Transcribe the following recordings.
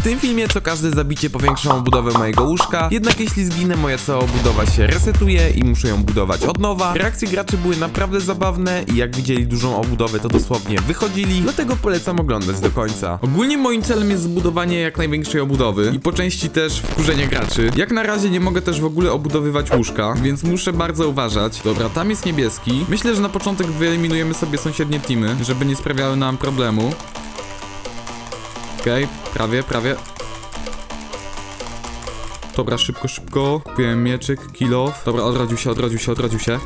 W tym filmie co każde zabicie powiększa obudowę mojego łóżka, jednak jeśli zginę moja cała obudowa się resetuje i muszę ją budować od nowa. Reakcje graczy były naprawdę zabawne i jak widzieli dużą obudowę to dosłownie wychodzili, dlatego polecam oglądać do końca. Ogólnie moim celem jest zbudowanie jak największej obudowy i po części też wkurzenie graczy. Jak na razie nie mogę też w ogóle obudowywać łóżka, więc muszę bardzo uważać. Dobra, tam jest niebieski. Myślę, że na początek wyeliminujemy sobie sąsiednie teamy, żeby nie sprawiały nam problemu. Okej, prawie, prawie. Dobra, szybko, szybko. Kupiłem mieczyk, kilof. Dobra, odrodził się, odrodził się, odrodził się.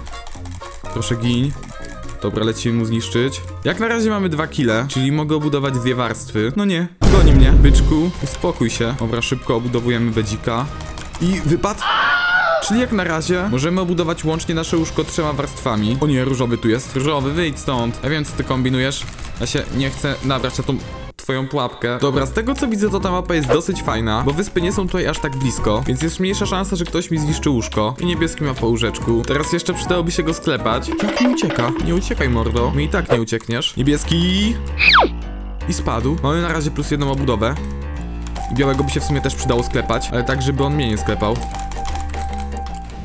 Proszę gin. Dobra, lecimy mu zniszczyć. Jak na razie mamy dwa kile, czyli mogę obudować dwie warstwy. No nie, goni mnie. Byczku, uspokój się. Dobra, szybko obudowujemy bedzika. I wypad. Czyli jak na razie możemy obudować łącznie nasze łóżko trzema warstwami. O nie, różowy tu jest. Różowy, wyjdź stąd. Ja wiem, co ty kombinujesz. Ja się nie chcę nabrać na tą twoją pułapkę. Dobra, z tego co widzę, to ta mapa jest dosyć fajna, bo wyspy nie są tutaj aż tak blisko, więc jest mniejsza szansa, że ktoś mi zniszczy łóżko. I niebieski ma po łóżeczku. Teraz jeszcze przydałoby się go sklepać. Jak nie ucieka? Nie uciekaj, mordo. Mi i tak nie uciekniesz. Niebieski! I spadł. Mamy na razie plus jedną obudowę. Białego by się w sumie też przydało sklepać, ale tak, żeby on mnie nie sklepał.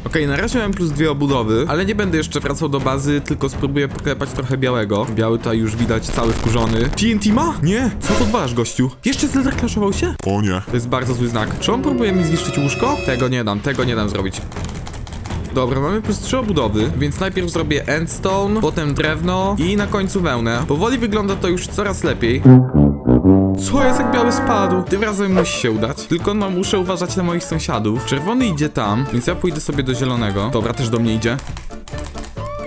Okej, na razie mam plus dwie obudowy, ale nie będę jeszcze wracał do bazy, tylko spróbuję poklepać trochę białego. Biały tutaj już widać cały wkurzony. TNT ma? Nie! Co to dbasz, gościu? Jeszcze zreklaszował się? O nie. To jest bardzo zły znak. Czy on próbuje mi zniszczyć łóżko? Tego nie dam, tego nie dam zrobić. Dobra, mamy plus trzy obudowy, więc najpierw zrobię endstone, potem drewno i na końcu wełnę. Powoli wygląda to już coraz lepiej. Co jak biały spadł? Tym razem musi się udać. Tylko no muszę uważać na moich sąsiadów. Czerwony idzie tam, więc ja pójdę sobie do zielonego. Dobra, też do mnie idzie.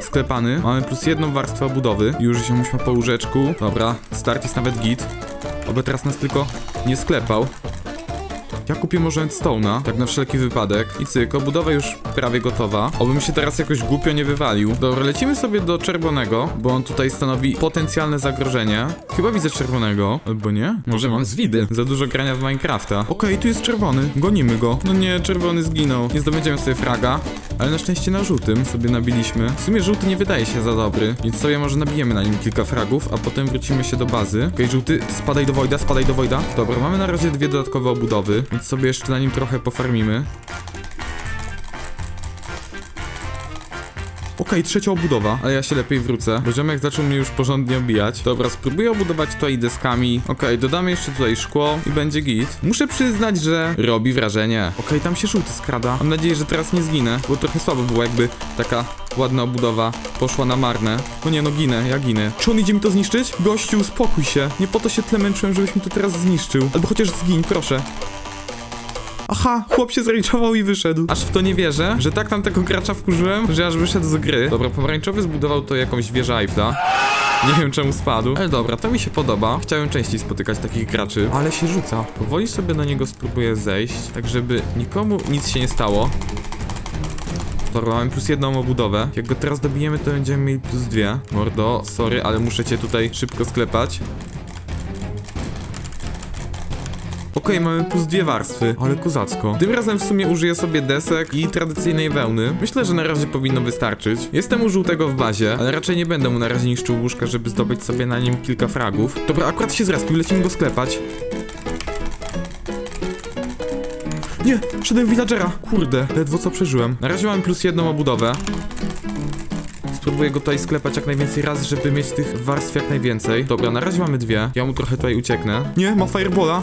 Sklepany. Mamy plus jedną warstwę obudowy. Już się ma po łóżeczku. Dobra, start jest nawet git. Oby teraz nas tylko nie sklepał. Ja kupię może Endstone'a, tak na wszelki wypadek. I cyk, obudowa już prawie gotowa. Obym się teraz jakoś głupio nie wywalił. Dobra, lecimy sobie do czerwonego, bo on tutaj stanowi potencjalne zagrożenie. Chyba widzę czerwonego, albo nie? Może mam zwidy. Za dużo grania w Minecrafta. Okej, tu jest czerwony. Gonimy go. No nie, czerwony zginął. Nie zdobędziemy sobie fraga. Ale na szczęście na żółtym sobie nabiliśmy. W sumie żółty nie wydaje się za dobry, więc sobie może nabijemy na nim kilka fragów, a potem wrócimy się do bazy. Okej, żółty, spadaj do Wojda, spadaj do Wojda. Dobra, mamy na razie dwie dodatkowe obudowy, więc sobie jeszcze na nim trochę pofarmimy. Trzecia obudowa, ale ja się lepiej wrócę, bo ziomek zaczął mnie już porządnie obijać. Dobra, spróbuję obudować tutaj deskami. Okej, dodamy jeszcze tutaj szkło i będzie git. Muszę przyznać, że robi wrażenie. Okej, tam się żółty skrada. Mam nadzieję, że teraz nie zginę, bo trochę słabo było jakby taka ładna obudowa poszła na marne. No nie, no ginę, ja ginę. Czy on idzie mi to zniszczyć? Gościu, uspokój się. Nie po to się tyle męczyłem, żebyś mi to teraz zniszczył. Albo chociaż zgiń, proszę. Aha, chłop się zrejczował i wyszedł. Aż w to nie wierzę, że tak tam tego gracza wkurzyłem, że aż wyszedł z gry. Dobra, pomarańczowy zbudował to jakąś wieżę Eiffla. Nie wiem czemu spadł, ale dobra, to mi się podoba. Chciałem częściej spotykać takich graczy, ale się rzuca. Powoli sobie do niego spróbuję zejść, tak żeby nikomu nic się nie stało. Dobra, mamy plus jedną obudowę. Jak go teraz dobijemy, to będziemy mieli plus dwie. Mordo, sorry, ale muszę cię tutaj szybko sklepać. Okej, mamy plus dwie warstwy, ale kozacko. Tym razem w sumie użyję sobie desek i tradycyjnej wełny. Myślę, że na razie powinno wystarczyć. Jestem u żółtego w bazie, ale raczej nie będę mu na razie niszczył łóżka, żeby zdobyć sobie na nim kilka fragów. Dobra, akurat się zrespił, lecimy go sklepać. Nie, szedłem villagera. Kurde, ledwo co przeżyłem. Na razie mamy plus jedną obudowę. Spróbuję go tutaj sklepać jak najwięcej razy, żeby mieć tych warstw jak najwięcej. Dobra, na razie mamy dwie. Ja mu trochę tutaj ucieknę. Nie, ma firebola.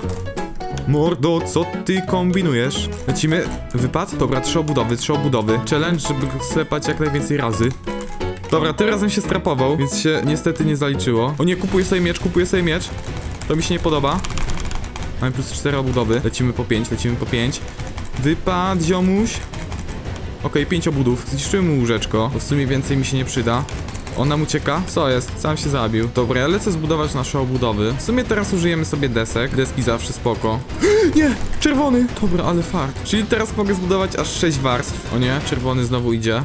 Mordo, co ty kombinujesz? Lecimy. Wypad? Dobra, trzy obudowy, trzy obudowy. Challenge, żeby go sklepać jak najwięcej razy. Dobra, tym razem się strapował, więc się niestety nie zaliczyło. O nie, kupuję sobie miecz, kupuję sobie miecz. To mi się nie podoba. Mamy plus 4 obudowy. Lecimy po 5, lecimy po 5. Wypad, ziomuś. Okej, 5 obudów. Zniszczyłem mu łóżeczko, bo w sumie więcej mi się nie przyda. On nam ucieka? Co jest? Sam się zabił. Dobra, ja lecę zbudować nasze obudowy. W sumie teraz użyjemy sobie desek. Deski zawsze spoko. Nie! Czerwony! Dobra, ale fart. Czyli teraz mogę zbudować aż 6 warstw. O nie, czerwony znowu idzie.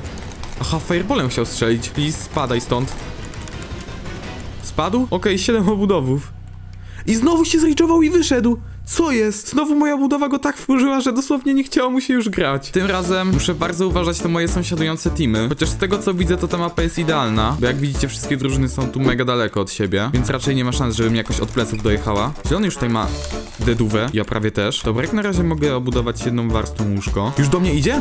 Aha, fireballem chciał strzelić. Please, spadaj stąd. Spadł? Okej, 7 obudowów. I znowu się zrejczował i wyszedł. Co jest? Znowu moja budowa go tak wkurzyła, że dosłownie nie chciało mu się już grać. Tym razem muszę bardzo uważać na moje sąsiadujące teamy. Chociaż z tego co widzę, to ta mapa jest idealna. Bo jak widzicie, wszystkie drużyny są tu mega daleko od siebie. Więc raczej nie ma szans, żeby mi jakoś od pleców dojechała. Zielony już tutaj ma dedówę, ja prawie też. Dobra, jak na razie mogę obudować jedną warstwą łóżko. Już do mnie idzie?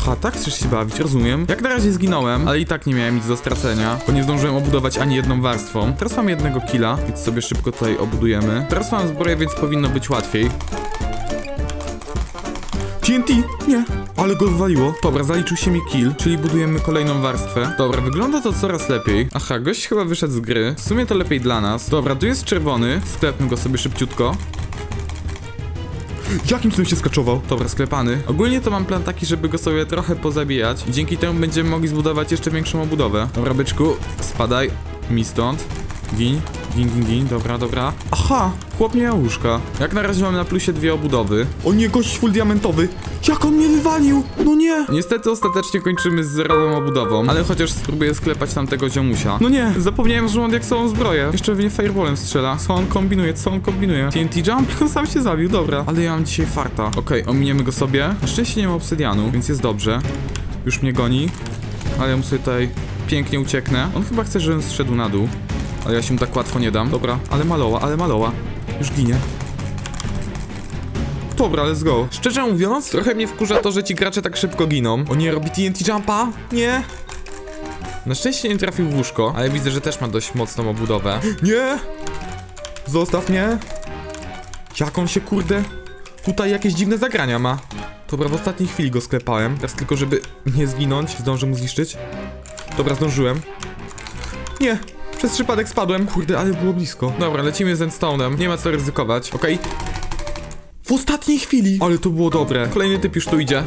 Aha, tak chcesz się bawić, rozumiem. Jak na razie zginąłem, ale i tak nie miałem nic do stracenia, bo nie zdążyłem obudować ani jedną warstwą. Teraz mam jednego killa, więc sobie szybko tutaj obudujemy. Teraz mam zbroję, więc powinno być łatwiej. TNT! Nie, ale go wywaliło. Dobra, zaliczył się mi kill, czyli budujemy kolejną warstwę. Dobra, wygląda to coraz lepiej. Aha, gość chyba wyszedł z gry. W sumie to lepiej dla nas. Dobra, tu jest czerwony. Sklepmy go sobie szybciutko. Jakim cudem się skaczował? Dobra, sklepany. Ogólnie to mam plan taki, żeby go sobie trochę pozabijać. I dzięki temu będziemy mogli zbudować jeszcze większą obudowę. Dobra, byczku, spadaj mi stąd. Gin, gin, gin, gin, dobra, dobra. Aha, chłop nie łóżka. Jak na razie mamy na plusie dwie obudowy. O nie, gość full diamentowy. Jak on mnie wywalił? No nie. Niestety ostatecznie kończymy z zerową obudową, ale chociaż spróbuję sklepać tamtego ziomusia. No nie, zapomniałem, że mam jak są zbroję. Jeszcze w nie fireballem strzela. Co on kombinuje, co on kombinuje? TNT jump? On sam się zabił, dobra. Ale ja mam dzisiaj farta. Okej, ominiemy go sobie. Na szczęście nie ma obsydianu, więc jest dobrze. Już mnie goni. Ale ja mu sobie tutaj pięknie ucieknę. On chyba chce, żebym zszedł na dół. Ale ja się tak łatwo nie dam. Dobra, ale maloła, ale maloła. Już ginie. Dobra, let's go. Szczerze mówiąc, trochę mnie wkurza to, że ci gracze tak szybko giną. O nie, robi TNT jumpa? Nie. Na szczęście nie trafił w łóżko, ale widzę, że też ma dość mocną obudowę. Nie! Zostaw mnie! Jak on się kurde... Tutaj jakieś dziwne zagrania ma. Dobra, w ostatniej chwili go sklepałem. Teraz tylko, żeby nie zginąć, zdążę mu zniszczyć. Dobra, zdążyłem. Nie! Przez przypadek spadłem. Kurde, ale było blisko. Dobra, lecimy z Endstone'em. Nie ma co ryzykować. Okej. W ostatniej chwili! Ale to było dobre. Kolejny typ już tu idzie.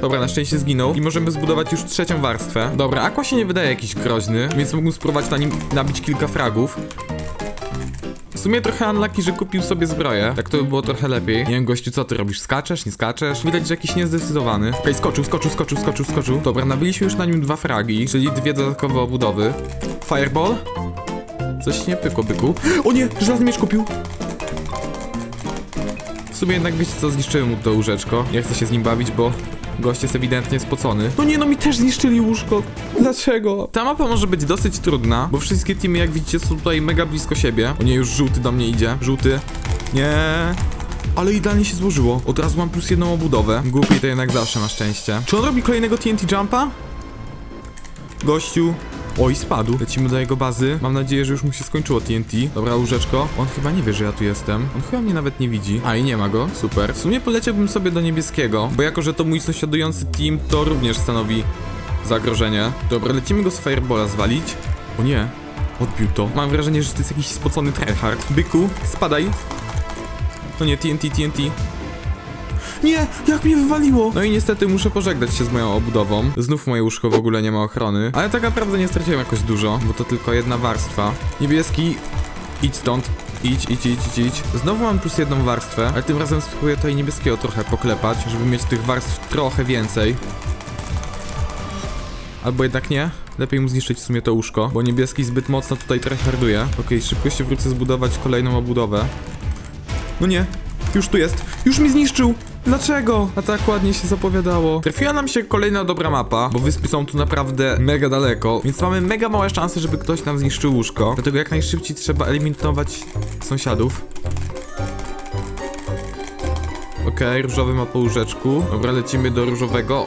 Dobra, na szczęście zginął i możemy zbudować już trzecią warstwę. Dobra, Aqua się nie wydaje jakiś groźny, więc mógłbym spróbować na nim nabić kilka fragów. Sumie trochę unlucky, że kupił sobie zbroję. Tak to by było trochę lepiej. Nie wiem, gościu, co ty robisz? Skaczesz, nie skaczesz? Widać, że jakiś niezdecydowany. Okej, skoczył, skoczył, skoczył, skoczył, skoczył. Dobra, nabiliśmy już na nim dwa fragi, czyli dwie dodatkowe obudowy. Fireball? Coś nie pykło, byku. O nie, żelazny miecz kupił. Sumie jednak wiecie co, zniszczyłem mu to łóżeczko. Nie chcę się z nim bawić, bo gość jest ewidentnie spocony. No nie, no mi też zniszczyli łóżko. Dlaczego? Ta mapa może być dosyć trudna, bo wszystkie teamy, jak widzicie, są tutaj mega blisko siebie. O nie, już żółty do mnie idzie. Żółty. Nie. Ale idealnie się złożyło. Od razu mam plus jedną obudowę. Głupiej to jednak zawsze na szczęście. Czy on robi kolejnego TNT jumpa? Gościu. Oj, spadł. Lecimy do jego bazy. Mam nadzieję, że już mu się skończyło TNT. Dobra, łóżeczko. On chyba nie wie, że ja tu jestem. On chyba mnie nawet nie widzi. A i nie ma go. Super. W sumie poleciałbym sobie do niebieskiego, bo jako, że to mój sąsiadujący team, to również stanowi zagrożenie. Dobra, lecimy go z Firebola zwalić. O nie. Odbił to. Mam wrażenie, że to jest jakiś spocony tryhard. Byku, spadaj. To nie, TNT, TNT. Nie, jak mnie wywaliło! No i niestety muszę pożegnać się z moją obudową. Znów moje łóżko w ogóle nie ma ochrony. Ale tak naprawdę nie straciłem jakoś dużo, bo to tylko jedna warstwa. Niebieski, idź stąd. Idź, idź, idź, idź, idź. Znowu mam plus jedną warstwę, ale tym razem spróbuję tutaj niebieskiego trochę poklepać, żeby mieć tych warstw trochę więcej. Albo jednak nie. Lepiej mu zniszczyć w sumie to łóżko, bo niebieski zbyt mocno tutaj tryharduje. Okej, szybko się wrócę zbudować kolejną obudowę. No nie, już tu jest. Już mi zniszczył. Dlaczego? A tak ładnie się zapowiadało. Trafiła nam się kolejna dobra mapa, bo wyspy są tu naprawdę mega daleko, więc mamy mega małe szanse, żeby ktoś nam zniszczył łóżko. Dlatego jak najszybciej trzeba eliminować sąsiadów. Okej, różowy ma po łóżeczku. Dobra, lecimy do różowego.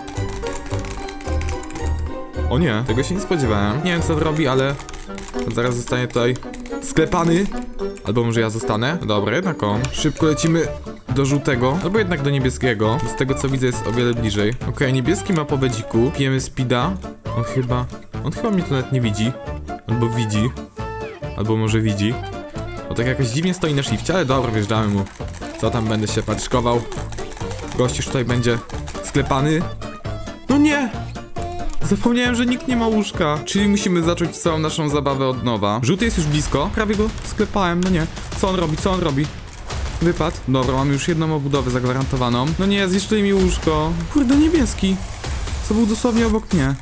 O nie, tego się nie spodziewałem. Nie wiem co robi, ale zaraz zostanie tutaj sklepany. Albo może ja zostanę? Dobra, jednak on. Szybko lecimy do żółtego, albo jednak do niebieskiego. Z tego co widzę jest o wiele bliżej. Okej, niebieski ma po bedziku. Pijemy speeda. On chyba... On chyba mnie tu nawet nie widzi. Albo widzi. Albo może widzi. Bo tak jakoś dziwnie stoi na shifcie, ale dobra, wjeżdżamy mu. Co tam będę się patrzkował? Gość już tutaj będzie sklepany. No nie! Zapomniałem, że nikt nie ma łóżka. Czyli musimy zacząć całą naszą zabawę od nowa. Żółty jest już blisko. Prawie go sklepałem, no nie. Co on robi? Co on robi? Wypad. Dobra, mamy już jedną obudowę zagwarantowaną. No nie, zniszczyli mi łóżko. Kurde, niebieski. Co był dosłownie obok mnie.